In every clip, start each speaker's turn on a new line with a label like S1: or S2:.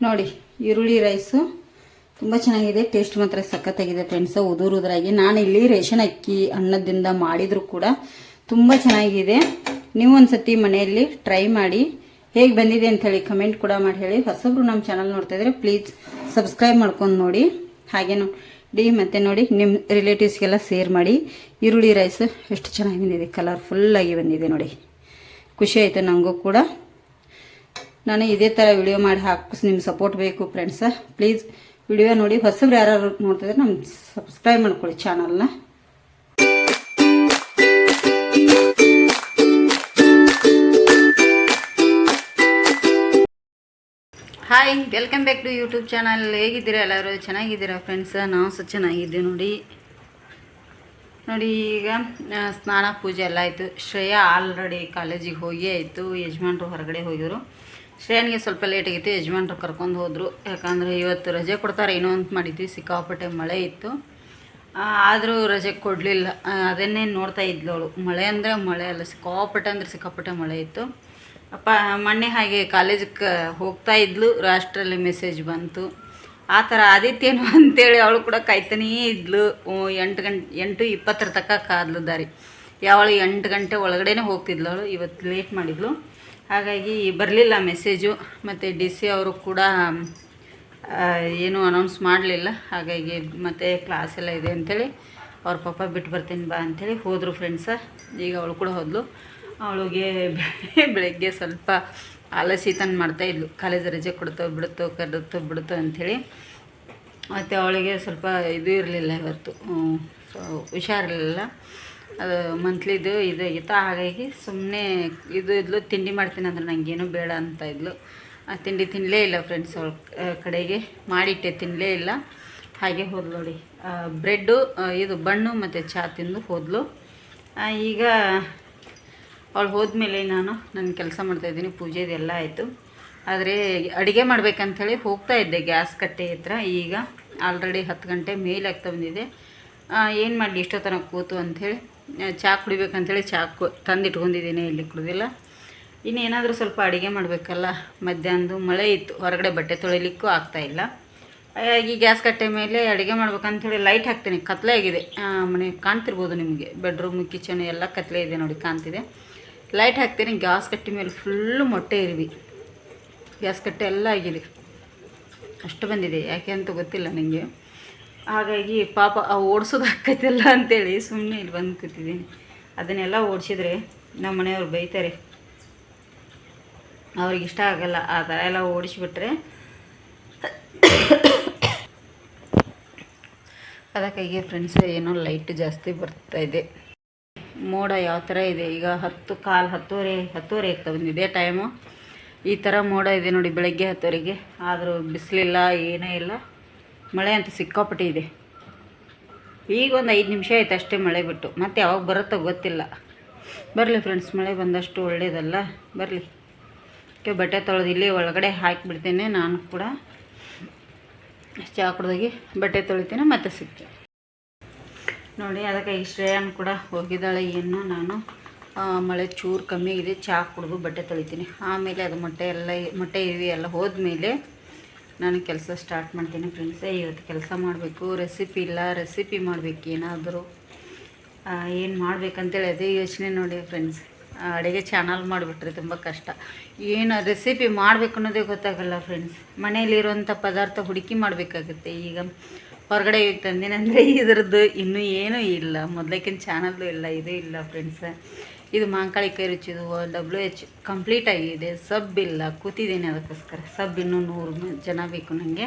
S1: ನೋಡಿ, ಈರುಳ್ಳಿ ರೈಸು ತುಂಬ ಚೆನ್ನಾಗಿದೆ, ಟೇಸ್ಟ್ ಮಾತ್ರ ಸಖತ್ತಾಗಿದೆ ಫ್ರೆಂಡ್ಸ್ ಉದುರು ಉದುರಾಗಿ ನಾನು ಇಲ್ಲಿ ರೇಷನ್ ಅಕ್ಕಿ ಅನ್ನದಿಂದ ಮಾಡಿದರೂ ಕೂಡ ತುಂಬ ಚೆನ್ನಾಗಿದೆ. ನೀವು ಒಂದ್ಸತಿ ಮನೆಯಲ್ಲಿ ಟ್ರೈ ಮಾಡಿ ಹೇಗೆ ಬಂದಿದೆ ಅಂತ ಹೇಳಿ ಕಮೆಂಟ್ ಕೂಡ ಮಾಡಿ ಹೇಳಿ. ಹೊಸಬ್ರು ನಮ್ಮ ಚಾನಲ್ ನೋಡ್ತಾ ಇದ್ರೆ ಪ್ಲೀಸ್ ಸಬ್ಸ್ಕ್ರೈಬ್ ಮಾಡ್ಕೊಂಡು ನೋಡಿ. ಹಾಗೆ ನೋಡಿ ಮತ್ತೆ ನೋಡಿ ನಿಮ್ಮ ರಿಲೇಟಿವ್ಸ್ಗೆಲ್ಲ ಸೇರ್ ಮಾಡಿ. ಈರುಳ್ಳಿ ರೈಸ್ ಎಷ್ಟು ಚೆನ್ನಾಗಿ ಬಂದಿದೆ ಕಲರ್ಫುಲ್ಲಾಗಿ ಬಂದಿದೆ ನೋಡಿ. ಖುಷಿ ಆಯಿತು ನನಗೂ ಕೂಡ. ನಾನು ಇದೇ ಥರ ವಿಡಿಯೋ ಮಾಡಿ ಹಾಕಿಸ್ ನಿಮ್ಗೆ ಸಪೋರ್ಟ್ ಬೇಕು ಫ್ರೆಂಡ್ಸ ಪ್ಲೀಸ್ ವಿಡಿಯೋ ನೋಡಿ. ಹೊಸಬ್ರು ಯಾರು ನೋಡ್ತಿದ್ರೆ ನಮ್ಮ ಸಬ್ಸ್ಕ್ರೈಬ್ ಮಾಡ್ಕೊಳ್ಳಿ ಚಾನಲ್ನ hi welcome back to YouTube channel ಹೇಗಿದ್ದೀರಾ ಎಲ್ಲರೂ? ಚೆನ್ನಾಗಿದ್ದೀರಾ ಫ್ರೆಂಡ್ಸ್ ನಾವು ಸಹ ಚೆನ್ನಾಗಿದ್ದೀವಿ ನೋಡಿ. ನೋಡಿ ಈಗ ಸ್ನಾನ ಪೂಜೆ ಎಲ್ಲ ಆಯಿತು. ಶ್ರೇಯಾ ಆಲ್ರೆಡಿ ಕಾಲೇಜಿಗೆ ಹೋಗಿ ಆಯಿತು ಯಜಮಾನ್ರು ಹೊರಗಡೆ ಹೋಗಿದ್ರು. ಶ್ರೇಯನಿಗೆ ಸ್ವಲ್ಪ ಲೇಟ್ ಆಗಿತ್ತು ಯಜಮಾನ್ರು ಕರ್ಕೊಂಡು ಹೋದರು. ಯಾಕಂದರೆ ಇವತ್ತು ರಜೆ ಕೊಡ್ತಾರೆ, ಏನೋ ಅಂತ ಮಾಡಿದ್ವಿ, ಸಿಕ್ಕಾಪಟ್ಟೆ ಮಳೆ ಇತ್ತು. ಆದರೂ ರಜೆ ಕೊಡಲಿಲ್ಲ. ಅದನ್ನೇ ನೋಡ್ತಾ ಇದ್ಲು ಅವಳು. ಮಳೆ ಅಂದರೆ ಮಳೆ ಅಲ್ಲ, ಸಿಕ್ಕಾಪಟ್ಟೆ ಅಂದರೆ ಸಿಕ್ಕಾಪಟ್ಟೆ ಮಳೆ ಇತ್ತು. ಅಪ್ಪ, ಮೊನ್ನೆ ಹಾಗೆ ಕಾಲೇಜಕ್ಕೆ ಹೋಗ್ತಾ ಇದ್ಲು, ರಾಷ್ಟ್ರಲ್ಲಿ ಮೆಸೇಜ್ ಬಂತು. ಆ ಥರ ಆದಿತ್ಯನು ಅಂತೇಳಿ ಅವಳು ಕೂಡ ಕಾಯ್ತಾನೇ ಇದ್ಲು. ಎಂಟು ಗಂಟೆ ಎಂಟು ಇಪ್ಪತ್ತರ ತಕ್ಕ ಕಾದ್ಲು ದಾರಿ. ಯಾವಳು ಎಂಟು ಗಂಟೆ ಒಳಗಡೆನೇ ಹೋಗ್ತಿದ್ಲು ಅವಳು, ಇವತ್ತು ಲೇಟ್ ಮಾಡಿದ್ಲು. ಹಾಗಾಗಿ ಬರಲಿಲ್ಲ ಮೆಸೇಜು, ಮತ್ತು ಡಿ ಸಿ ಅವರು ಕೂಡ ಏನು ಅನೌನ್ಸ್ ಮಾಡಲಿಲ್ಲ. ಹಾಗಾಗಿ ಮತ್ತೆ ಕ್ಲಾಸ್ ಎಲ್ಲ ಇದೆ ಅಂಥೇಳಿ ಅವ್ರ ಪಾಪ ಬಿಟ್ಟು ಬರ್ತೀನಿ ಬಾ ಅಂಥೇಳಿ ಹೋದರು ಫ್ರೆಂಡ್ಸ ಈಗ ಅವಳು ಕೂಡ ಹೋದ್ಲು. ಅವಳಿಗೆ ಬೆಳಗ್ಗೆ ಸ್ವಲ್ಪ ಆಲಸ್ಯತನ ಮಾಡ್ತಾಯಿದ್ಲು ಕಾಲೇಜ್ ರಜೆ ಕೊಡ್ತೋ ಬಿಡುತ್ತೋ ಕರೆದುತ್ತೋ ಬಿಡುತ್ತೋ ಅಂಥೇಳಿ ಮತ್ತು ಅವಳಿಗೆ ಸ್ವಲ್ಪ ಇದು ಇರಲಿಲ್ಲ ಇವತ್ತು. ಹುಷಾರಿರಲಿಲ್ಲ. ಅದು ಮಂತ್ಲಿದು ಇದು ಹಾಗಾಗಿ ಸುಮ್ಮನೆ ಇದು ಇದ್ಲು, ತಿಂಡಿ ಮಾಡ್ತೀನಿ ಅಂದ್ರೆ ನನಗೇನು ಬೇಡ ಅಂತ ಇದ್ಲು. ಆ ತಿಂಡಿ ತಿನ್ನಲೇ ಇಲ್ಲ ಫ್ರೆಂಡ್ಸ್ ಅವಳ ಕಡೆಗೆ. ಮಾಡಿಟ್ಟೆ ತಿನ್ನಲೇ ಇಲ್ಲ. ಹಾಗೆ ಹೋದ್ಲು ನೋಡಿ. ಬ್ರೆಡ್ಡು ಇದು ಬಣ್ಣು ಮತ್ತು ಚಹಾ ತಿಂದು ಹೋದ್ಲು. ಈಗ ಅವಳು ಹೋದ್ಮೇಲೆ ನಾನು ನನ್ನ ಕೆಲಸ ಮಾಡ್ತಾಯಿದ್ದೀನಿ ಪೂಜೆದೆಲ್ಲ ಆಯಿತು. ಆದರೆ ಅಡುಗೆ ಮಾಡ್ಬೇಕಂಥೇಳಿ ಹೋಗ್ತಾ ಇದ್ದೆ ಗ್ಯಾಸ್ ಕಟ್ಟೆ ಹತ್ರ. ಈಗ ಆಲ್ರೆಡಿ ಹತ್ತು ಗಂಟೆ ಮೇಲೆ ಆಗ್ತಾ ಬಂದಿದೆ ಏನು ಮಾಡಲಿ ಇಷ್ಟೋ ತನಕ ಕೂತು ಅಂಥೇಳಿ ಚಹಾ ಕುಡಿಬೇಕಂತೇಳಿ ಚಹಾ ಕು, ತಂದಿಟ್ಕೊಂಡಿದ್ದೀನಿ ಇಲ್ಲಿ ಕುಡ್ದಿಲ್ಲ. ಇನ್ನೇನಾದರೂ ಸ್ವಲ್ಪ ಅಡುಗೆ ಮಾಡಬೇಕಲ್ಲ. ಮಧ್ಯಾಹ್ನದು ಮಳೆ ಇತ್ತು. ಹೊರಗಡೆ ಬಟ್ಟೆ ತೊಳಿಲಿಕ್ಕೂ ಆಗ್ತಾಯಿಲ್ಲ ಹಾಗಾಗಿ ಗ್ಯಾಸ್ ಕಟ್ಟೆ ಮೇಲೆ ಅಡುಗೆ ಮಾಡ್ಬೇಕಂಥೇಳಿ ಲೈಟ್ ಹಾಕ್ತೀನಿ. ಕತ್ಲೆ ಆಗಿದೆ. ಮನೆ ಕಾಣ್ತಿರ್ಬೋದು ನಿಮಗೆ. ಬೆಡ್ರೂಮ್, ಕಿಚನ್ ಎಲ್ಲ ಕತ್ಲೆ ಇದೆ ನೋಡಿ, ಕಾಣ್ತಿದೆ. ಲೈಟ್ ಹಾಕ್ತೀನಿ. ಗ್ಯಾಸ್ ಕಟ್ಟೆ ಮೇಲೆ ಫುಲ್ಲು ಮೊಟ್ಟೆ ಇರುವಿ. ಗ್ಯಾಸ್ ಕಟ್ಟೆ ಎಲ್ಲ ಆಗಿದೆ. ಅಷ್ಟು ಬಂದಿದೆ. ಯಾಕೆ ಅಂತ ಗೊತ್ತಿಲ್ಲ ನನಗೆ ಹಾಗಾಗಿ ಪಾಪ ಓಡಿಸೋದು ಅಂತೇಳಿ ಸುಮ್ಮನೆ ಇಲ್ಲಿ ಬಂದು ಕೂತಿದ್ದೀನಿ. ಅದನ್ನೆಲ್ಲ ಓಡಿಸಿದ್ರೆ ನಮ್ಮ ಮನೆಯವ್ರು ಬೈತಾರೆ. ಅವ್ರಿಗೆ ಇಷ್ಟ ಆಗಲ್ಲ, ಆ ಥರ ಎಲ್ಲ ಓಡಿಸಿಬಿಟ್ರೆ. ಅದಕ್ಕಾಗಿ ಫ್ರೆಂಡ್ಸ್ ಏನೋ ಲೈಟ್ ಜಾಸ್ತಿ ಬರ್ತಾ ಇದೆ. ಮೋಡ ಯಾವ ಥರ ಇದೆ? ಈಗ ಹತ್ತು, ಕಾಲು ಹತ್ತುವರೆ ಹತ್ತುವರೆ ಆಗ್ತಾ ಬಂದಿದೆ ಟೈಮು ಈ ಥರ ಮೋಡ ಇದೆ ನೋಡಿ ಬೆಳಗ್ಗೆ ಹತ್ತುವರೆಗೆ. ಆದರೂ ಬಿಸಿಲಿಲ್ಲ, ಏನೇ ಇಲ್ಲ. ಮಳೆ ಅಂತ ಸಿಕ್ಕಾಪಟ್ಟೆ ಇದೆ ಈಗ ಒಂದು ಐದು ನಿಮಿಷ ಆಯ್ತು ಅಷ್ಟೇ ಮಳೆ ಬಿಟ್ಟು. ಮತ್ತೆ ಯಾವಾಗ ಬರುತ್ತೋ ಗೊತ್ತಿಲ್ಲ. ಬರಲಿ ಫ್ರೆಂಡ್ಸ್ ಮಳೆ ಬಂದಷ್ಟು ಒಳ್ಳೇದಲ್ಲ. ಬರಲಿ. ಓಕೆ, ಬಟ್ಟೆ ತೊಳೆದು ಇಲ್ಲಿ ಒಳಗಡೆ ಹಾಕಿಬಿಡ್ತೇನೆ ನಾನು ಕೂಡ. ಚಹಾ ಕುಡ್ದೋಗಿ ಬಟ್ಟೆ ತೊಳಿತೀನಿ, ಮತ್ತೆ ಸಿಗ್ತೀನಿ. ನೋಡಿ, ಅದಕ್ಕೆ ಈ ಶ್ರೇಯನ್ ಕೂಡ ಹೋಗಿದ್ದಾಳೆ. ಏನು ನಾನು ಮಳೆ ಚೂರು ಕಮ್ಮಿ ಇದೆ. ಚಹಾ ಕುಡಿದು ಬಟ್ಟೆ ತೊಳಿತೀನಿ. ಆಮೇಲೆ ಅದು ಮೊಟ್ಟೆ ಎಲ್ಲ, ಮೊಟ್ಟೆ ಇವಿ ಎಲ್ಲ ಹೋದ್ಮೇಲೆ ನಾನು ಕೆಲಸ ಸ್ಟಾರ್ಟ್ ಮಾಡ್ತೀನಿ ಫ್ರೆಂಡ್ಸೇ ಇವತ್ತು ಕೆಲಸ ಮಾಡಬೇಕು ರೆಸಿಪಿ ಇಲ್ಲ ರೆಸಿಪಿ ಮಾಡಬೇಕು, ಏನಾದರೂ ಏನು ಮಾಡಬೇಕಂತೇಳಿ ಅದೇ ಯೋಚನೆ ನೋಡಿ ಫ್ರೆಂಡ್ಸ್ ಅಡುಗೆ ಚಾನಲ್ ಮಾಡಿಬಿಟ್ರೆ ತುಂಬ ಕಷ್ಟ. ಏನು ರೆಸಿಪಿ ಮಾಡಬೇಕು ಅನ್ನೋದೇ ಗೊತ್ತಾಗಲ್ಲ ಫ್ರೆಂಡ್ಸ್ ಮನೆಯಲ್ಲಿರುವಂಥ ಪದಾರ್ಥ ಹುಡುಕಿ ಮಾಡಬೇಕಾಗುತ್ತೆ. ಈಗ ಹೊರಗಡೆ ಹೋಗಿ ತಂದಿನಂದರೆ ಇದರದ್ದು ಇನ್ನೂ ಏನೂ ಇಲ್ಲ. ಮೊದಲಕ್ಕಿನ ಚಾನಲ್ಲೂ ಇಲ್ಲ, ಇದೂ ಇಲ್ಲ ಫ್ರೆಂಡ್ಸ್ ಇದು ಮಾಂಕಾಳಿ ಕೈ ರುಚಿದು ಡಬ್ಲ್ಯೂ ಎಚ್ ಕಂಪ್ಲೀಟ್ ಆಗಿದೆ ಸಬ್ ಇಲ್ಲ. ಕೂತಿದ್ದೀನಿ ಅದಕ್ಕೋಸ್ಕರ. ಸಬ್ ಇನ್ನೂ ನೂರು ಜನ ಬೇಕು ನನಗೆ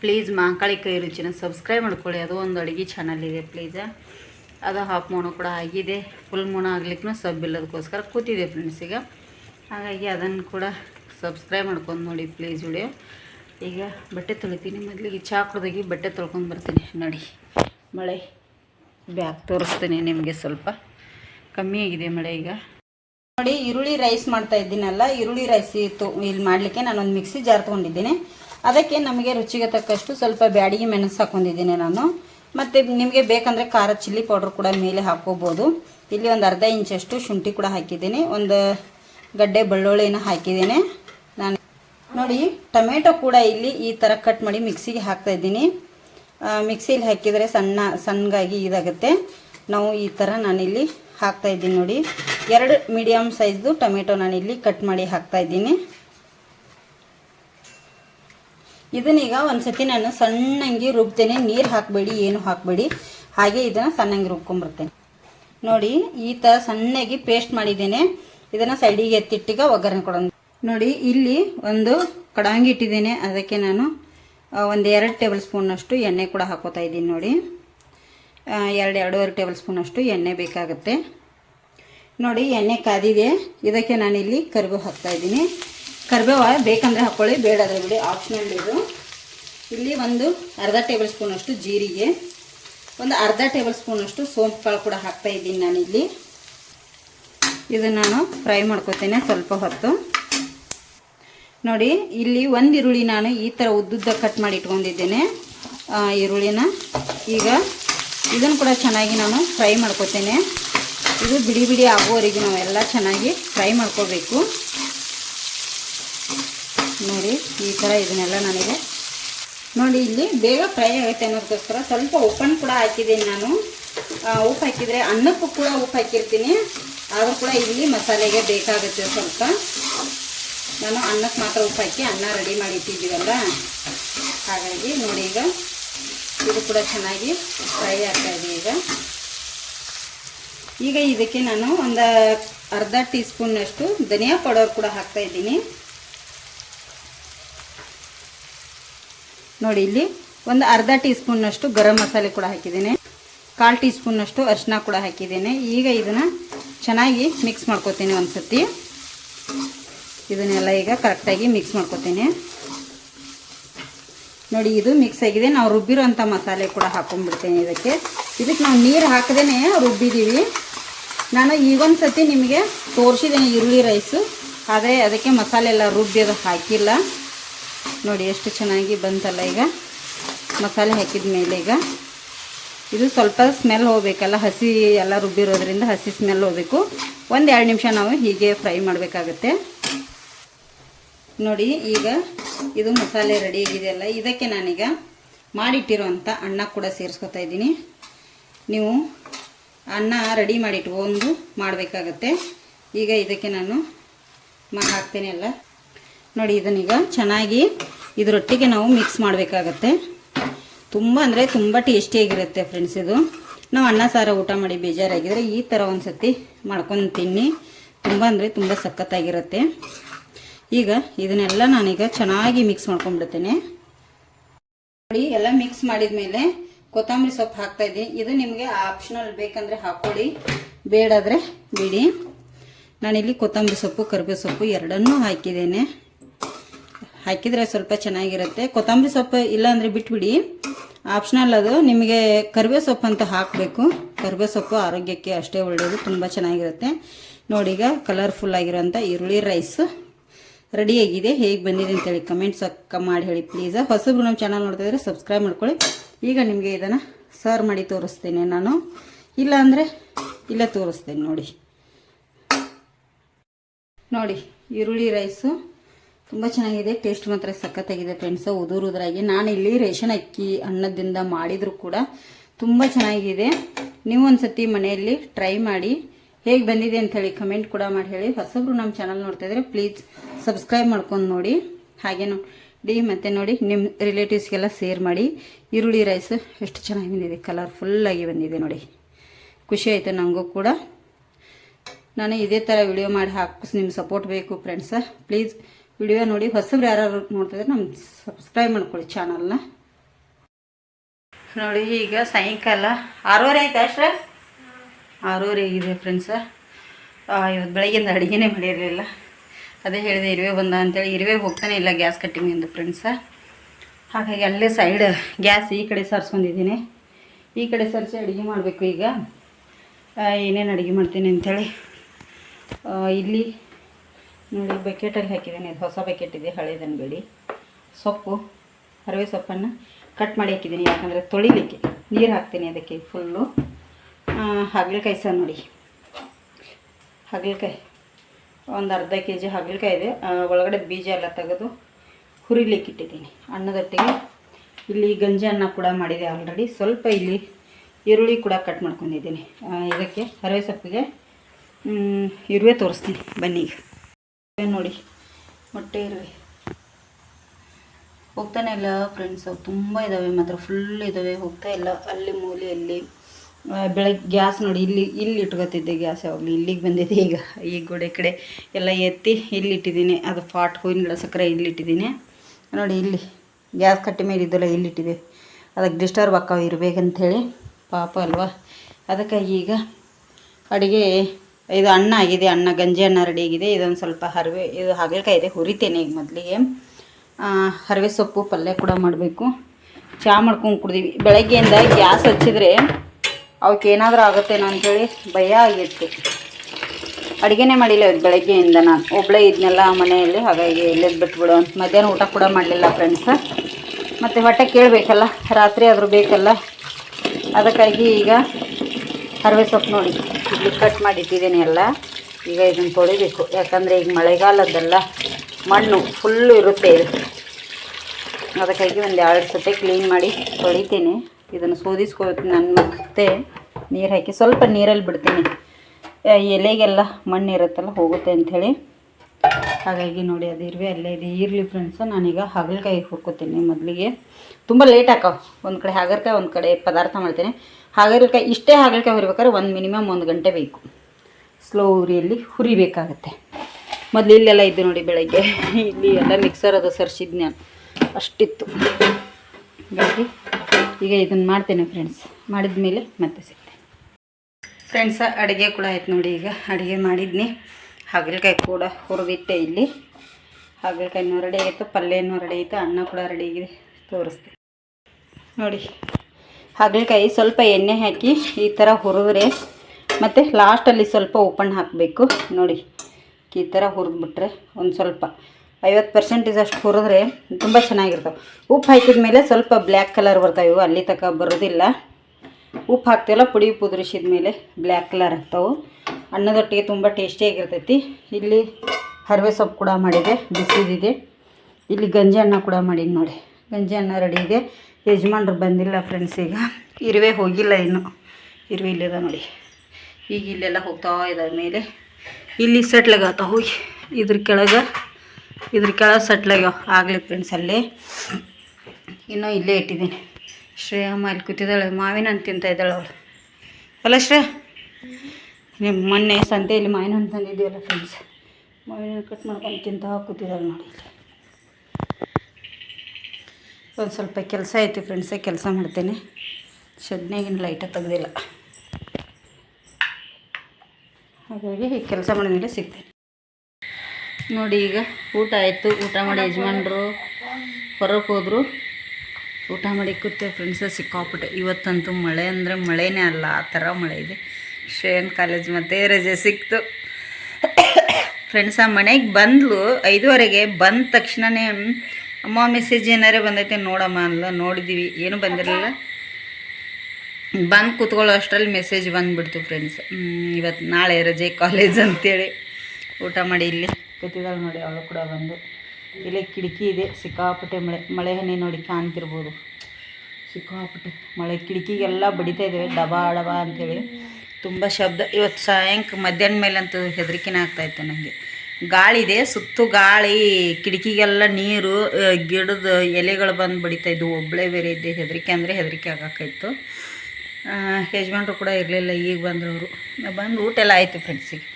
S1: ಪ್ಲೀಸ್ ಮಾಂಕಾಳಿ ಕೈ ರುಚಿನ ಸಬ್ಸ್ಕ್ರೈಬ್ ಮಾಡ್ಕೊಳ್ಳಿ. ಅದು ಒಂದು ಅಡುಗೆ ಚಾನಲ್ ಇದೆ ಪ್ಲೀಸ್ ಅದು ಹಾಫ್ ಮೋಣ ಕೂಡ ಆಗಿದೆ. ಫುಲ್ ಮೋಣ ಆಗ್ಲಿಕ್ಕೂ ಸಬ್ ಇಲ್ಲದಕ್ಕೋಸ್ಕರ ಕೂತಿದೆ ಫ್ರೆಂಡ್ಸ್ ಈಗ. ಹಾಗಾಗಿ ಅದನ್ನು ಕೂಡ ಸಬ್ಸ್ಕ್ರೈಬ್ ಮಾಡ್ಕೊಂಡು ನೋಡಿ ಪ್ಲೀಸ್ ವಿಡಿಯೋ ಈಗ ಬಟ್ಟೆ ತೊಳಿತೀನಿ. ಮೊದಲಿಗೆ ಚಾ ಕುಡ್ದಾಗಿ ಬಟ್ಟೆ ತೊಳ್ಕೊಂಡು ಬರ್ತೀನಿ. ನೋಡಿ. ಮಳೆ ಬ್ಯಾಗ್ ತೋರಿಸ್ತೀನಿ ನಿಮಗೆ ಸ್ವಲ್ಪ. ಕಮ್ಮಿ ಆಗಿದೆ ಮಳೆ ಈಗ. ನೋಡಿ, ಈರುಳ್ಳಿ ರೈಸ್ ಮಾಡ್ತಾ ಇದ್ದೀನಲ್ಲ, ಈರುಳ್ಳಿ ರೈಸ್ ಇತ್ತು. ಇಲ್ಲಿ ಮಾಡಲಿಕ್ಕೆ ನಾನೊಂದು ಮಿಕ್ಸಿ ಜಾರ್ ತಗೊಂಡಿದ್ದೀನಿ. ಅದಕ್ಕೆ ನಮಗೆ ರುಚಿಗೆ ತಕ್ಕಷ್ಟು ಸ್ವಲ್ಪ ಬ್ಯಾಡಿಗೆ ಮೆಣಸು ಹಾಕೊಂಡಿದ್ದೀನಿ ನಾನು. ಮತ್ತು ನಿಮಗೆ ಬೇಕಂದರೆ ಖಾರ ಚಿಲ್ಲಿ ಪೌಡ್ರ್ ಕೂಡ ಮೇಲೆ ಹಾಕೋಬೋದು ಇಲ್ಲಿ ಒಂದು ಅರ್ಧ ಇಂಚಷ್ಟು ಶುಂಠಿ ಕೂಡ ಹಾಕಿದ್ದೀನಿ. ಒಂದು ಗಡ್ಡೆ ಬೆಳ್ಳುಳ್ಳಿನ ಹಾಕಿದ್ದೀನಿ. ನಾನು ನೋಡಿ, ಟೊಮೆಟೊ ಕೂಡ ಇಲ್ಲಿ ಈ ಥರ ಕಟ್ ಮಾಡಿ ಮಿಕ್ಸಿಗೆ ಹಾಕ್ತಾ ಇದ್ದೀನಿ. ಮಿಕ್ಸಿಲಿ ಹಾಕಿದರೆ ಸಣ್ಣ, ಸಣ್ಣಗಾಗಿ ಇದಾಗುತ್ತೆ. ನಾವು ಈ ಥರ ನಾನಿಲ್ಲಿ ಹಾಕ್ತಾ ಇದ್ದೀನಿ ನೋಡಿ. ಎರಡು ಮೀಡಿಯಮ್ ಸೈಜ್ದು ಟೊಮೆಟೊ ಇಲ್ಲಿ ಕಟ್ ಮಾಡಿ ಹಾಕ್ತಾ ಇದ್ದೀನಿ. ಇದನ್ನೀಗ ಒಂದ್ಸತಿ ನಾನು ಸಣ್ಣಂಗೆ ರುಬ್ತೇನೆ. ನೀರು ಹಾಕಬೇಡಿ, ಏನು ಹಾಕಬೇಡಿ. ಹಾಗೆ ಇದನ್ನು ಸಣ್ಣಂಗೆ ರುಬ್ಕೊಂಬರ್ತೇನೆ ನೋಡಿ, ಈ ಥರ ಸಣ್ಣಗೆ ಪೇಸ್ಟ್ ಮಾಡಿದ್ದೇನೆ. ಇದನ್ನು ಸೈಡಿಗೆ ಎತ್ತಿಟ್ಟಿಗ ಒಗ್ಗರಣೆ ಕೊಡೋಣ. ನೋಡಿ, ಇಲ್ಲಿ ಒಂದು ಕಡಾಂಗಿ ಇಟ್ಟಿದ್ದೇನೆ. ಅದಕ್ಕೆ ನಾನು ಒಂದು ಎರಡು ಟೇಬಲ್ ಸ್ಪೂನಷ್ಟು ಎಣ್ಣೆ ಕೂಡ ಹಾಕೋತಾ ಇದ್ದೀನಿ ನೋಡಿ. ಎರಡು ಎರಡೂವರೆ ಟೇಬಲ್ ಸ್ಪೂನಷ್ಟು ಎಣ್ಣೆ ಬೇಕಾಗುತ್ತೆ. ನೋಡಿ, ಎಣ್ಣೆ ಕಾದಿದೆ. ಇದಕ್ಕೆ ನಾನಿಲ್ಲಿ ಕರಿಬೇವು ಹಾಕ್ತಾ ಇದ್ದೀನಿ. ಕರಿಬೇವು ಬೇಕಂದರೆ ಹಾಕ್ಕೊಳ್ಳಿ ಬೇಡಾದರೆ ಬಿಡಿ ಆಪ್ಷನಲ್ ಇದು. ಇಲ್ಲಿ ಒಂದು ಅರ್ಧ ಟೇಬಲ್ ಸ್ಪೂನಷ್ಟು ಜೀರಿಗೆ, ಒಂದು ಅರ್ಧ ಟೇಬಲ್ ಸ್ಪೂನಷ್ಟು ಸೋಂಪು ಕಾಳು ಕೂಡ ಹಾಕ್ತಾ ಇದ್ದೀನಿ ನಾನಿಲ್ಲಿ. ಇದನ್ನು ನಾನು ಫ್ರೈ ಮಾಡ್ಕೊತೇನೆ ಸ್ವಲ್ಪ ಹೊತ್ತು. ನೋಡಿ, ಇಲ್ಲಿ ಒಂದು ಈರುಳ್ಳಿ ನಾನು ಈ ಥರ ಉದ್ದುದ್ದ ಕಟ್ ಮಾಡಿ ಇಟ್ಕೊಂಡಿದ್ದೇನೆ. ಈರುಳ್ಳಿನ. ಈಗ ಇದನ್ನು ಕೂಡ ಚೆನ್ನಾಗಿ ನಾನು ಫ್ರೈ ಮಾಡ್ಕೊತೇನೆ. ಇದು ಬಿಡಿ ಬಿಡಿ ನಾವು ನಾವೆಲ್ಲ ಚೆನ್ನಾಗಿ ಫ್ರೈ ಮಾಡ್ಕೋಬೇಕು. ನೋಡಿ, ಈ ಥರ ಇದನ್ನೆಲ್ಲ ನನಗೆ ನೋಡಿ, ಇಲ್ಲಿ ಬೇಗ ಫ್ರೈ ಆಗುತ್ತೆ ಅನ್ನೋದಕ್ಕೋಸ್ಕರ ಸ್ವಲ್ಪ ಉಪ್ಪನ್ನು ಕೂಡ ಹಾಕಿದ್ದೀನಿ ನಾನು. ಉಪ್ಪು ಹಾಕಿದರೆ ಅನ್ನಕ್ಕೂ ಕೂಡ ಉಪ್ಪು ಹಾಕಿರ್ತೀನಿ. ಆದರೂ ಕೂಡ ಇಲ್ಲಿ ಮಸಾಲೆಗೆ ಬೇಕಾಗುತ್ತೆ ಸ್ವಲ್ಪ. ನಾನು ಅನ್ನಕ್ಕೆ ಮಾತ್ರ ಉಪ್ಪು ಹಾಕಿ ಅನ್ನ ರೆಡಿ ಮಾಡಿ ಇಟ್ಟಿದ್ದೀವಲ್ಲ ಹಾಗಾಗಿ ನೋಡಿ ಈಗ ಇದು ಕೂಡ ಚೆನ್ನಾಗಿ ಫ್ರೈ ಆಗ್ತಾ ಇದೆ ಈಗ. ಈಗ ಇದಕ್ಕೆ ನಾನು ಒಂದು ಅರ್ಧ ಟೀ ಸ್ಪೂನ್ನಷ್ಟು ಧನಿಯಾ ಪೌಡರ್ ಕೂಡ ಹಾಕ್ತಾ ಇದ್ದೀನಿ. ನೋಡಿ ಇಲ್ಲಿ ಒಂದು ಅರ್ಧ ಟೀ ಸ್ಪೂನ್ನಷ್ಟು ಗರಂ ಮಸಾಲೆ ಕೂಡ ಹಾಕಿದ್ದೀನಿ. ಕಾಲು ಟೀ ಸ್ಪೂನ್ನಷ್ಟು ಅರಿಶಿನ ಕೂಡ ಹಾಕಿದ್ದೇನೆ. ಈಗ ಇದನ್ನು ಚೆನ್ನಾಗಿ ಮಿಕ್ಸ್ ಮಾಡ್ಕೋತೀನಿ ಒಂದು ಸತಿ ಇದನ್ನೆಲ್ಲ ಈಗ ಕರೆಕ್ಟಾಗಿ ಮಿಕ್ಸ್ ಮಾಡ್ಕೊತೀನಿ. ನೋಡಿ, ಇದು ಮಿಕ್ಸ್ ಆಗಿದೆ. ನಾವು ರುಬ್ಬಿರೋಂಥ ಮಸಾಲೆ ಕೂಡ ಹಾಕೊಂಡ್ಬಿಡ್ತೇನೆ ಇದಕ್ಕೆ. ಇದಕ್ಕೆ ನಾವು ನೀರು ಹಾಕದೇ ರುಬ್ಬಿದ್ದೀವಿ ನಾನು ಈಗೊಂದು ಸತಿ ನಿಮಗೆ ತೋರಿಸಿದ್ದೇನೆ ಈರುಳ್ಳಿ ರೈಸು ಆದರೆ ಅದಕ್ಕೆ ಮಸಾಲೆ ಎಲ್ಲ ರುಬ್ಬಿ ಅದು ಹಾಕಿಲ್ಲ. ನೋಡಿ, ಎಷ್ಟು ಚೆನ್ನಾಗಿ ಬಂತಲ್ಲ ಈಗ. ಮಸಾಲೆ ಹಾಕಿದ ಮೇಲೆ ಈಗ. ಇದು ಸ್ವಲ್ಪ ಸ್ಮೆಲ್ ಹೋಗಬೇಕಲ್ಲ, ಹಸಿ ಎಲ್ಲ ರುಬ್ಬಿರೋದ್ರಿಂದ ಹಸಿ ಸ್ಮೆಲ್ ಹೋಗಬೇಕು. ಒಂದು ಎರಡು ನಿಮಿಷ ನಾವು ಹೀಗೆ ಫ್ರೈ ಮಾಡಬೇಕಾಗತ್ತೆ. ನೋಡಿ, ಈಗ ಇದು ಮಸಾಲೆ ರೆಡಿ ಆಗಿದೆಯಲ್ಲ, ಇದಕ್ಕೆ ನಾನೀಗ ಮಾಡಿಟ್ಟಿರೋವಂಥ ಅನ್ನ ಕೂಡ ಸೇರಿಸ್ಕೊತಾ ಇದ್ದೀನಿ. ನೀವು ಅನ್ನ ರೆಡಿ ಮಾಡಿ ಇಟ್ಕೊಂಡು ಮಾಡಬೇಕಾಗತ್ತೆ. ಈಗ ಇದಕ್ಕೆ ನಾನು ಹಾಕ್ತೇನೆ ಅಲ್ಲ. ನೋಡಿ, ಇದನ್ನೀಗ ಚೆನ್ನಾಗಿ ಇದರೊಟ್ಟಿಗೆ ನಾವು ಮಿಕ್ಸ್ ಮಾಡಬೇಕಾಗತ್ತೆ. ತುಂಬ ಅಂದರೆ ತುಂಬ ಟೇಸ್ಟಿಯಾಗಿರುತ್ತೆ ಫ್ರೆಂಡ್ಸ್ ಇದು. ನಾವು ಅನ್ನ, ಸಾರ, ಊಟ ಮಾಡಿ ಬೇಜಾರಾಗಿದ್ರೆ ಈ ಥರ ಒಂದು ಸತಿ ಮಾಡ್ಕೊಂಡು ತಿನ್ನಿ. ತುಂಬ ಅಂದರೆ ತುಂಬ ಸಖತ್ತಾಗಿರುತ್ತೆ. ಈಗ ಇದನ್ನೆಲ್ಲ ನಾನೀಗ ಚೆನ್ನಾಗಿ ಮಿಕ್ಸ್ ಮಾಡ್ಕೊಂಡ್ಬಿಡ್ತೇನೆ. ನೋಡಿ, ಎಲ್ಲ ಮಿಕ್ಸ್ ಮಾಡಿದ ಮೇಲೆ ಕೊತ್ತಂಬರಿ ಸೊಪ್ಪು ಹಾಕ್ತಾ ಇದ್ದೀನಿ. ಇದು ನಿಮಗೆ ಆಪ್ಷನಲ್ ಬೇಕಂದರೆ ಹಾಕ್ಕೊಳ್ಳಿ. ಬೇಡಾದರೆ ಬಿಡಿ. ನಾನಿಲ್ಲಿ ಕೊತ್ತಂಬರಿ ಸೊಪ್ಪು ಕರಿಬೇವು ಸೊಪ್ಪು ಎರಡನ್ನೂ ಹಾಕಿದ್ದೇನೆ. ಹಾಕಿದರೆ ಸ್ವಲ್ಪ ಚೆನ್ನಾಗಿರುತ್ತೆ. ಕೊತ್ತಂಬರಿ ಸೊಪ್ಪು ಇಲ್ಲ ಅಂದ್ರೆ ಬಿಟ್ಬಿಡಿ. ಆಪ್ಷನಲ್ ಅದು. ನಿಮಗೆ ಕರಿಬೇವು ಸೊಪ್ಪು ಅಂತ ಹಾಕಬೇಕು. ಕರಿಬೇವು ಸೊಪ್ಪು ಆರೋಗ್ಯಕ್ಕೆ ಅಷ್ಟೇ ಒಳ್ಳೆಯದು ತುಂಬ ಚೆನ್ನಾಗಿರುತ್ತೆ. ನೋಡಿ, ಈಗ ಕಲರ್ಫುಲ್ ಆಗಿರೋಂಥ ಈರುಳ್ಳಿ ರೈಸ್ ರೆಡಿಯಾಗಿದೆ ಹೇಗೆ ಬಂದಿದೆ ಅಂತೇಳಿ ಕಮೆಂಟ್ಸ್ ಅಕ್ಕ ಮಾಡಿ ಹೇಳಿ ಪ್ಲೀಸ್ ಹೊಸಬ್ರು ನಮ್ಮ ಚಾನಲ್ ನೋಡ್ತಾ ಇದ್ರೆ ಸಬ್ಸ್ಕ್ರೈಬ್ ಮಾಡ್ಕೊಳ್ಳಿ. ಈಗ ನಿಮಗೆ ಇದನ್ನು ಸರ್ವ್ ಮಾಡಿ ತೋರಿಸ್ತೇನೆ ನಾನು. ಇಲ್ಲ ಅಂದರೆ ಇಲ್ಲ ತೋರಿಸ್ತೇನೆ ನೋಡಿ. ನೋಡಿ, ಈರುಳ್ಳಿ ರೈಸು ತುಂಬ ಚೆನ್ನಾಗಿದೆ. ಟೇಸ್ಟ್ ಮಾತ್ರ ಸಖತ್ತಾಗಿದೆ ಫ್ರೆಂಡ್ಸ್ ಉದುರುದ್ರಾಗಿ ನಾನು ಇಲ್ಲಿ ರೇಷನ್ ಅಕ್ಕಿ ಅನ್ನದಿಂದ ಮಾಡಿದರೂ ಕೂಡ ತುಂಬ ಚೆನ್ನಾಗಿದೆ. ನೀವು ಒಂದು ಸತಿ ಮನೆಯಲ್ಲಿ ಟ್ರೈ ಮಾಡಿ ಹೇಗೆ ಬಂದಿದೆ ಅಂಥೇಳಿ ಕಮೆಂಟ್ ಕೂಡ ಮಾಡಿ ಹೇಳಿ. ಹೊಸಬ್ರು ನಮ್ಮ ಚಾನಲ್ ನೋಡ್ತಾ ಇದ್ರೆ ಪ್ಲೀಸ್ ಸಬ್ಸ್ಕ್ರೈಬ್ ಮಾಡ್ಕೊಂಡು ನೋಡಿ. ಹಾಗೆ ನೋಡಿ, ಮತ್ತು ನೋಡಿ ನಿಮ್ಮ ರಿಲೇಟಿವ್ಸ್ಗೆಲ್ಲ ಸೇರ್ ಮಾಡಿ. ಈರುಳ್ಳಿ ರೈಸ್ ಎಷ್ಟು ಚೆನ್ನಾಗಿ ಬಂದಿದೆ ಕಲರ್ಫುಲ್ಲಾಗಿ ಬಂದಿದೆ ನೋಡಿ. ಖುಷಿ ಆಯಿತು ನನಗೂ ಕೂಡ. ನಾನು ಇದೇ ಥರ ವಿಡಿಯೋ ಮಾಡಿ ಹಾಕಿ ನಿಮ್ಮ ಸಪೋರ್ಟ್ ಬೇಕು ಫ್ರೆಂಡ್ಸ ಪ್ಲೀಸ್ ವಿಡಿಯೋ ನೋಡಿ. ಹೊಸಬ್ರು ಯಾರು ನೋಡ್ತಿದ್ರೆ ನಮ್ಮ ಸಬ್ಸ್ಕ್ರೈಬ್ ಮಾಡ್ಕೊಳ್ಳಿ ಚಾನಲ್ನ ನೋಡಿ, ಈಗ ಸಾಯಂಕಾಲ ಆರೂವರೆ ಆಯ್ತಾ ಅಷ್ಟೇ? ಆರೂವರೆ ಆಗಿದೆ ಫ್ರೆಂಡ್ಸ ಇವತ್ತು ಬೆಳಗ್ಗೆಯಿಂದ ಅಡುಗೆನೇ ಮಾಡಿರಲಿಲ್ಲ. ಅದೇ ಹೇಳಿದೆ, ಇರುವೆ ಬಂದ ಅಂತೇಳಿ. ಇರುವೆ ಹೋಗ್ತಾನೆ ಇಲ್ಲ ಗ್ಯಾಸ್ ಕಟ್ಟಿಂಗಿಂದ ಫ್ರೆಂಡ್ಸ ಹಾಗಾಗಿ ಅಲ್ಲೇ ಸೈಡ್ ಗ್ಯಾಸ್ ಈ ಕಡೆ ಸರ್ಸ್ಕೊಂಡಿದ್ದೀನಿ. ಈ ಕಡೆ ಸರಿಸಿ ಅಡುಗೆ ಮಾಡಬೇಕು ಈಗ. ಏನೇನು ಅಡುಗೆ ಮಾಡ್ತೀನಿ ಅಂಥೇಳಿ ಇಲ್ಲಿ ನೋಡಿ ಬಕೆಟಲ್ಲಿ ಹಾಕಿದ್ದೀನಿ. ಇದು ಹೊಸ ಬಕೆಟ್ ಇದೆ ಹಳೇದನ್ನು ಬೇಡಿ. ಸೊಪ್ಪು ಹರವೆ ಸೊಪ್ಪನ್ನು ಕಟ್ ಮಾಡಿ ಹಾಕಿದ್ದೀನಿ. ಯಾಕಂದರೆ ತೊಳಿಲಿಕ್ಕೆ ನೀರು ಹಾಕ್ತೀನಿ ಅದಕ್ಕೆ ಫುಲ್ಲು ಹಾಗಲಕಾಯಿ ಸಹ ನೋಡಿ. ಹಾಗಲಕಾಯಿ. ಒಂದು ಅರ್ಧ ಕೆ ಜಿ ಹಾಗಲಕಾಯಿ ಇದೆ. ಒಳಗಡೆ ಬೀಜ ಎಲ್ಲ ತೆಗೆದು ಹುರಿಲಿಕ್ಕೆ ಇಟ್ಟಿದ್ದೀನಿ. ಅನ್ನದೊಟ್ಟಿಗೆ ಇಲ್ಲಿ ಗಂಜಿ ಅನ್ನ ಕೂಡ ಮಾಡಿದೆ ಆಲ್ರೆಡಿ ಸ್ವಲ್ಪ ಇಲ್ಲಿ ಈರುಳ್ಳಿ ಕೂಡ ಕಟ್ ಮಾಡ್ಕೊಂಡಿದ್ದೀನಿ. ಇದಕ್ಕೆ ಹರವೆ ಸೊಪ್ಪಿಗೆ ಇರುವೆ ತೋರಿಸ್ತೀನಿ. ಬನ್ನಿ ನೋಡಿ. ಮೊಟ್ಟೆ ಇರುವೆ. ಹೋಗ್ತಾನೆ ಇಲ್ಲ ಫ್ರೆಂಡ್ಸ್ ಅವು ತುಂಬ ಇದ್ದಾವೆ ಮಾತ್ರ. ಫುಲ್ ಇದ್ದಾವೆ ಹೋಗ್ತಾ ಇಲ್ಲ. ಅಲ್ಲಿ ಮೂಲೆಯಲ್ಲಿ ಬೆಳಗ್ಗೆ ಗ್ಯಾಸ್ ನೋಡಿ, ಇಲ್ಲಿ ಇಲ್ಲಿ ಇಟ್ಕೋತಿದ್ದೆ ಗ್ಯಾಸ್ ಯಾವಾಗಲೂ. ಇಲ್ಲಿಗೆ ಬಂದಿದೆ ಈಗ. ಈ ಗೋಡೆ ಕಡೆ ಎಲ್ಲ ಎತ್ತಿ ಇಲ್ಲಿ ಇಟ್ಟಿದ್ದೀನಿ. ಅದು ಫಾಟ್ ಹೂವಿನ ಗಿಡ ಸಕ್ಕರೆ ಇಲ್ಲಿ ಇಟ್ಟಿದ್ದೀನಿ. ನೋಡಿ ಇಲ್ಲಿ ಗ್ಯಾಸ್ ಕಟ್ಟಿ ಮೇಲೆ ಇದ್ದಲ್ಲ ಇಲ್ಲಿ ಇಟ್ಟಿದೆ. ಅದಕ್ಕೆ ಡಿಸ್ಟರ್ಬ್ ಆಕ್ಕಾವ ಇರಬೇಕಂಥೇಳಿ ಪಾಪ ಅಲ್ವಾ? ಅದಕ್ಕೆ ಈಗ ಅಡುಗೆ ಇದು ಅನ್ನ ಆಗಿದೆ. ಅನ್ನ ಗಂಜಿ ಅನ್ನ ರೆಡಿ ಆಗಿದೆ. ಇದೊಂದು ಸ್ವಲ್ಪ ಹರಿವೆ, ಇದು ಹಾಗಲಕಾಯಿ ಇದೆ ಹುರಿತೇನೆ ಈಗ ಮೊದಲಿಗೆ. ಹರಿವೆ ಸೊಪ್ಪು ಪಲ್ಯ ಕೂಡ ಮಾಡಬೇಕು. ಚಹಾ ಮಾಡ್ಕೊಂಡು ಕುಡಿದೀವಿ. ಬೆಳಗ್ಗೆಯಿಂದ ಗ್ಯಾಸ್ ಹಚ್ಚಿದ್ರೆ ಅವಕ್ಕೆ ಏನಾದರೂ ಆಗುತ್ತೇನೋ ಅಂಥೇಳಿ ಭಯ ಆಗಿತ್ತು. ಅಡುಗೆನೇ ಮಾಡಿಲ್ಲ ಇವತ್ತು ಬೆಳಗ್ಗೆಯಿಂದ ನಾನು. ಒಬ್ಬಳೇ ಇದ್ನೆಲ್ಲ ಮನೆಯಲ್ಲಿ, ಹಾಗಾಗಿ ಇಲ್ಲೇ ಬಿಟ್ಬಿಡು. ಅಂತ ಮಧ್ಯಾಹ್ನ ಊಟ ಕೂಡ ಮಾಡಲಿಲ್ಲ ಫ್ರೆಂಡ್ಸ ಮತ್ತು ಹೊಟ್ಟೆ ಕೇಳಬೇಕಲ್ಲ, ರಾತ್ರಿ ಆದರೂ ಬೇಕಲ್ಲ. ಅದಕ್ಕಾಗಿ ಈಗ ಹರವೆ ಸೊಪ್ಪು ನೋಡಿ, ಇಲ್ಲಿ ಕಟ್ ಮಾಡಿಟ್ಟಿದ್ದೀನಿ ಎಲ್ಲ. ಈಗ ಇದನ್ನು ತೊಳಿಬೇಕು. ಯಾಕಂದರೆ ಈಗ ಮಳೆಗಾಲದ್ದೆಲ್ಲ, ಮಣ್ಣು ಫುಲ್ಲು ಇರುತ್ತೆ ಅದಕ್ಕಾಗಿ ಒಂದು ಎರಡು ಸತಿ ಕ್ಲೀನ್ ಮಾಡಿ ತೊಳಿತೀನಿ. ಇದನ್ನು ಸೋದಿಸ್ಕೊಳ್ತೀನಿ ನಾನು ಮತ್ತೆ ನೀರು ಹಾಕಿ ಸ್ವಲ್ಪ ನೀರಲ್ಲಿ ಬಿಡ್ತೀನಿ. ಎಲೆಗೆಲ್ಲ ಮಣ್ಣು ಇರುತ್ತಲ್ಲ, ಹೋಗುತ್ತೆ ಅಂಥೇಳಿ. ಹಾಗಾಗಿ ನೋಡಿ, ಅದು ಇರುವೆ ಅಲ್ಲೇ, ಇದೆ ಇರಲಿ ಫ್ರೆಂಡ್ಸು ನಾನೀಗ ಹಾಗಲಕಾಯಿ ಹುರ್ಕೋತೀನಿ ಮೊದಲಿಗೆ. ತುಂಬ ಲೇಟ್ ಹಾಕೋ ಒಂದು ಕಡೆ ಹಾಗಲಕಾಯಿ, ಒಂದು ಕಡೆ ಪದಾರ್ಥ ಮಾಡ್ತೀನಿ. ಹಾಗಲಕಾಯಿ, ಇಷ್ಟೇ ಹಾಗಲಕಾಯಿ ಹುರಿಬೇಕಾದ್ರೆ ಒಂದು ಮಿನಿಮಮ್ ಒಂದು ಗಂಟೆ ಬೇಕು. ಸ್ಲೋ ಉರಿಯಲ್ಲಿ ಹುರಿಬೇಕಾಗತ್ತೆ. ಮೊದಲು ಇಲ್ಲೆಲ್ಲ ಇದ್ದು ನೋಡಿ ಬೆಳಗ್ಗೆ. ಇಲ್ಲಿ ಎಲ್ಲ ಮಿಕ್ಸರ್ ಅದು ಸರ್ಸಿದ್ನ ಅಷ್ಟಿತ್ತು. ಹಾಗಾಗಿ ಈಗ ಇದನ್ನು ಮಾಡ್ತೇನೆ ಫ್ರೆಂಡ್ಸ್ ಮಾಡಿದ ಮೇಲೆ ಮತ್ತೆ ಸಿಗ್ತೇನೆ. ಫ್ರೆಂಡ್ಸ ಅಡುಗೆ ಕೂಡ ಆಯ್ತು ನೋಡಿ ಈಗ. ಅಡುಗೆ ಮಾಡಿದ್ನಿ. ಹಾಗಲಕಾಯಿ ಕೂಡ ಹುರಿದಿಟ್ಟೆ ಇಲ್ಲಿ. ಹಾಗಲಕಾಯಿನೂ ರೆಡಿ ಆಯಿತು ಪಲ್ಯನೂ ರೆಡಿ ಆಯಿತು ಅನ್ನ ಕೂಡ ರೆಡಿ ಆಗಿದೆ. ತೋರಿಸ್ತೀನಿ. ನೋಡಿ. ಹಾಗಲಕಾಯಿ ಸ್ವಲ್ಪ ಎಣ್ಣೆ ಹಾಕಿ ಈ ಥರ ಹುರಿದ್ರೆ ಮತ್ತು ಲಾಸ್ಟಲ್ಲಿ ಸ್ವಲ್ಪ ಉಪ್ಪನ್ನು ಹಾಕಬೇಕು. ನೋಡಿ. ಈ ಥರ ಹುರಿದ್ಬಿಟ್ರೆ ಒಂದು ಸ್ವಲ್ಪ ಐವತ್ತು ಪರ್ಸೆಂಟೇಜ್ ಅಷ್ಟು ಹುರಿದ್ರೆ ತುಂಬ ಚೆನ್ನಾಗಿರ್ತವೆ. ಉಪ್ಪು ಹಾಕಿದ ಮೇಲೆ ಸ್ವಲ್ಪ ಬ್ಲ್ಯಾಕ್ ಕಲರ್ ಬರ್ತಾವೆ ಇವು. ಅಲ್ಲಿ ತನಕ ಬರೋದಿಲ್ಲ. ಉಪ್ಪು ಹಾಕ್ತೀವಲ್ಲ, ಪುಡಿ ಪುದುರಿಸಿದ ಮೇಲೆ ಬ್ಲ್ಯಾಕ್ ಕಲರ್ ಆಗ್ತಾವೆ. ಅನ್ನದೊಟ್ಟಿಗೆ ತುಂಬ ಟೇಸ್ಟಿಯಾಗಿರ್ತೈತಿ ಇಲ್ಲಿ ಹರಿವೆ ಸೊಪ್ಪು ಕೂಡ ಮಾಡಿದೆ, ಬಿಸಿದಿದೆ. ಇಲ್ಲಿ ಗಂಜಿ ಅನ್ನ ಕೂಡ ಮಾಡೀನಿ ನೋಡಿ. ಗಂಜಿ ಅನ್ನ ರೆಡಿ ಇದೆ. ಯಜಮಾನ್ರು ಬಂದಿಲ್ಲ ಫ್ರೆಂಡ್ಸ್ ಈಗ. ಇರುವೆ ಹೋಗಿಲ್ಲ ಇನ್ನು. ಇರುವೆ ಇಲ್ಲದ ನೋಡಿ. ಈಗ ಇಲ್ಲೆಲ್ಲ ಹೋಗ್ತಾ ಇದ್ದಾವೆ ಮೇಲೆ ಇಲ್ಲಿ ಸೆಟ್ಲಾಗತ್ತ ಹೋಗಿ ಇದ್ರ ಕೆಳಗೆ ಇದ್ರ ಕೆಳಗೆ ಸೆಟ್ಲಾಗ್ಯಾವ ಆಗಲಿ ಫ್ರೆಂಡ್ಸ್ ಅಲ್ಲಿ. ಇನ್ನೂ ಇಲ್ಲೇ ಇಟ್ಟಿದ್ದೀನಿ ಶ್ರೇಯಮ್ಮ ಅಲ್ಲಿ ಕೂತಿದ್ದಾಳೆ. ಮಾವಿನ ಹಣ್ಣು ತಿಂತ ಇದ್ದಾಳೆ ಅವಳು. ಅಲ್ಲ ಶ್ರೇ ನಿಮ್ಮ ಮೊನ್ನೆ ಸಂತೆಯಲ್ಲಿ ಮಾವಿನ ಹಣ್ಣು ತಂದಿದ್ದೀವಲ್ಲ ಫ್ರೆಂಡ್ಸ್ ಮಾವಿನ ಹಣ್ಣು ಕಟ್ ಮಾಡ್ಕೊಂಡು ತಿಂತ ಕೂತಿದ್ದಾಳೆ ನೋಡಿ ಒಂದು ಸ್ವಲ್ಪ ಕೆಲಸ ಐತಿ ಫ್ರೆಂಡ್ಸೇ ಕೆಲಸ ಮಾಡ್ತೇನೆ. ಶೆಡ್ನಾಗಿನ ಲೈಟ ತೆಗ್ದಿಲ್ಲ. ಹಾಗಾಗಿ ಕೆಲಸ ಮಾಡಿದ್ಮೇಲೆ ಸಿಗ್ತೇನೆ. ನೋಡಿ ಈಗ ಊಟ ಆಯಿತು. ಊಟ ಮಾಡಿ ಯಜಮಾನ್ರು ಹೊರಗೆ ಹೋದರು. ಊಟ ಮಾಡಿ ಕೂತೇವೆ ಫ್ರೆಂಡ್ಸ ಸಿಕ್ಕಾಪಟ್ಟೆ. ಇವತ್ತಂತೂ ಮಳೆ ಅಂದರೆ ಮಳೆನೇ ಅಲ್ಲ, ಆ ಥರ ಮಳೆ ಇದೆ. ಶ್ರೇಯನ್ ಕಾಲೇಜ್ ಮತ್ತೆ ರಜೆ ಸಿಕ್ತು. ಫ್ರೆಂಡ್ಸ ಮನೆಗೆ ಬಂದ್ಲು. ಐದುವರೆಗೆ ಬಂದ ತಕ್ಷಣವೇ ಅಮ್ಮ ಮೆಸೇಜ್ ಏನಾರೇ ಬಂದೈತೆ ನೋಡಮ್ಮ ಅಲ್ಲ ನೋಡಿದ್ದೀವಿ ಏನು ಬಂದಿರಲಿಲ್ಲ. ಬಂದು ಕೂತ್ಕೊಳ್ಳೋ ಅಷ್ಟರಲ್ಲಿ ಮೆಸೇಜ್ ಬಂದುಬಿಡ್ತು ಫ್ರೆಂಡ್ಸ್ ಇವತ್ತು ನಾಳೆ ರಜೆ ಕಾಲೇಜ್ ಅಂತೇಳಿ. ಊಟ ಮಾಡಿ ಇಲ್ಲಿ ಕೂತಿದ್ದಾಳೆ ನೋಡಿ, ಅವಳು ಕೂಡ ಬಂದು. ಇಲ್ಲಿ ಕಿಟಕಿ ಇದೆ, ಸಿಕ್ಕಾಪಟ್ಟೆ ಮಳೆ ಮಳೆ ಹನಿ ನೋಡಿ ಕಾಣ್ತಿರ್ಬೋದು. ಸಿಕ್ಕಾಪಟ್ಟೆ ಮಳೆ, ಕಿಟಕಿಗೆಲ್ಲ ಬಡಿತಾ ಇದ್ದಾವೆ, ಡಬಾ ಡಬಾ ಅಂಥೇಳಿ. ತುಂಬ ಶಬ್ದ, ಇವತ್ತು ಸಾಯಂಕ ಮಧ್ಯಾಹ್ನ ಮೇಲಂತೂ ಹೆದರಿಕೆನೇ ಆಗ್ತಾಯಿತ್ತು ನನಗೆ. ಗಾಳಿ ಇದೆ, ಸುತ್ತು ಗಾಳಿ, ಕಿಟಕಿಗೆಲ್ಲ ನೀರು ಗಿಡದ ಎಲೆಗಳು ಬಂದು ಬಡಿತಾ ಇದ್ವು ಒಬ್ಬಳೇ ಬೇರೆ ಇದ್ದೆ, ಹೆದರಿಕೆ ಅಂದರೆ ಹೆದರಿಕೆ ಆಗಾಕಾಯ್ತು ಯಜಮಾನ್ರು ಕೂಡ ಇರಲಿಲ್ಲ, ಈಗ ಬಂದರು ಅವರು. ಬಂದು ಊಟ ಎಲ್ಲ ಆಯಿತು ಫ್ರೆಂಡ್ಸಿಗೆ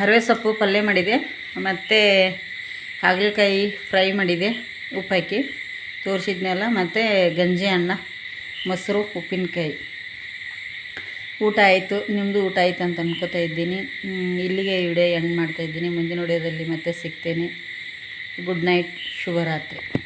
S1: ಹರವೆ ಸೊಪ್ಪು ಪಲ್ಯ ಮಾಡಿದೆ. ಮತ್ತು ಹಾಗಲಕಾಯಿ ಫ್ರೈ ಮಾಡಿದೆ ಉಪ್ಪು ಹಾಕಿ ತೋರಿಸಿದ್ನೆಲ್ಲ, ಮತ್ತು ಗಂಜಿ ಅನ್ನ, ಮೊಸರು, ಉಪ್ಪಿನಕಾಯಿ. ಊಟ ಆಯಿತು ನಿಮ್ಮದು ಊಟ ಆಯಿತು ಅಂತ ಅನ್ಕೋತಾ ಇದ್ದೀನಿ. ಇಲ್ಲಿಗೆ ವಿಡಿಯೋ ಎಂಡ್ ಮಾಡ್ತಾಯಿದ್ದೀನಿ ಮುಂದಿನ ವಿಡಿಯೋದಲ್ಲಿ ಮತ್ತೆ ಸಿಗ್ತೇನೆ. ಗುಡ್ ನೈಟ್ ಶುಭರಾತ್ರಿ.